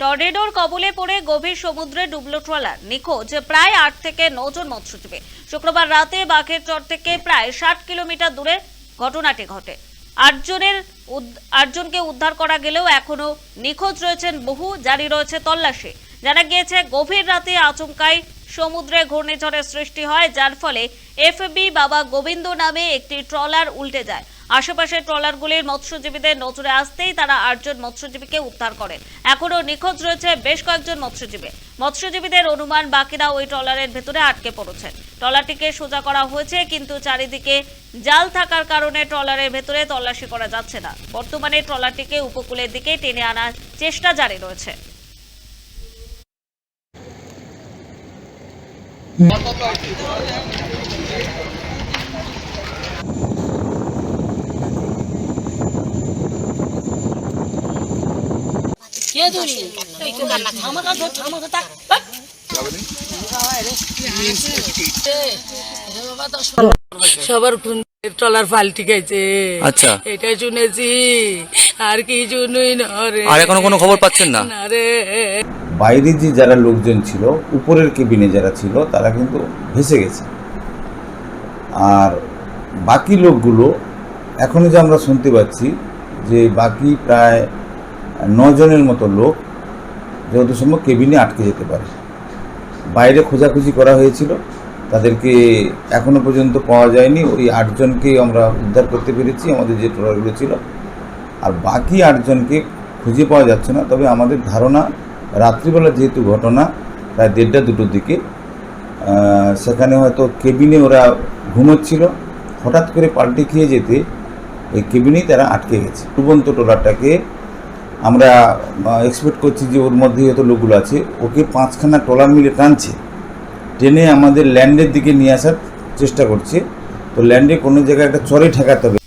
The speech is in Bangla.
টর্নেডোর কবলে পড়ে গভীর সমুদ্রে ডুবলো ট্রলার, নিখোঁজ প্রায় আট থেকে নজন মৎস্যজীবী। শুক্রবার রাতে বাঘের চর থেকে প্রায় ষাট কিলোমিটার দূরে ঘটনাটি ঘটে। আটজনের আটজনকে উদ্ধার করা গেলেও এখনও নিখোঁজ রয়েছেন বহু, জারি রয়েছে তল্লাশি। জানা গিয়েছে, গভীর রাতে আচমকায় সমুদ্রে ঘূর্ণিঝড়ের সৃষ্টি হয়, যার ফলে এফবি বাবা গোবিন্দ নামে একটি ট্রলার উল্টে যায়। আশেপাশের ট্রলারগুলির মৎস্যজীবীদের নজরে আসতেই তারা আটজন মৎস্যজীবীকে উদ্ধার করেন। এখনও নিখোঁজ রয়েছে বেশ কয়েকজন মৎস্যজীবী। মৎস্যজীবীদের অনুমান, বাকিরা ওই ট্রলারের ভেতরে আটকে পড়েছেন। ট্রলারটিকে সোজা করা হয়েছে, কিন্তু চারিদিকে জাল থাকার কারণে ট্রলারের ভেতরে তল্লাশি করা যাচ্ছে না। বর্তমানে ট্রলারটিকে উপকূলের দিকে টেনে আনার চেষ্টা জারি রয়েছে কে ধরি এই তো না থামাকা ধর থামাকা তা সবার ট্রলার পাল্টি গেছে আচ্ছা। এটাই শুনেছি আর কি শুনুই না আর এখনও কোনো খবর পাচ্ছেন না? না বাইরে যে যারা লোকজন ছিল উপরের কেবিনে যারা ছিল তারা কিন্তু ভেসে গেছে। আর বাকি লোকগুলো এখনও যে আমরা শুনতে পাচ্ছি যে বাকি প্রায় নজনের মতো লোক যত সম্ভব কেবিনে আটকে যেতে পারে। বাইরে খোঁজাখুঁজি করা হয়েছিল, তাদেরকে এখনও পর্যন্ত পাওয়া যায়নি। ওই আটজনকে আমরা উদ্ধার করতে পেরেছি, আমাদের যে ট্রলারগুলো ছিল। আর বাকি আটজনকে খুঁজে পাওয়া যাচ্ছে না। তবে আমাদের ধারণা রাত্রিবেলা যেহেতু ঘটনা, প্রায় দেড়টা দুটোর দিকে সেখানে হয়তো কেবিনে ওরা ঘুমোচ্ছিল। হঠাৎ করে পাল্টে খেয়ে যেতে ওই কেবিনেই তারা আটকে গেছে। ডুবন্ত ট্রলারটাকে আমরা এক্সপেক্ট করছি যে ওর মধ্যে হয়তো লোকগুলো আছে। ওকে পাঁচখানা ট্রলার মিলে টানছে। টেনে আমাদের ল্যান্ডের দিকে নিয়ে আসার চেষ্টা করছে। তো ল্যান্ডে কোনো জায়গায় একটা চরে ঠেকাতে হবে।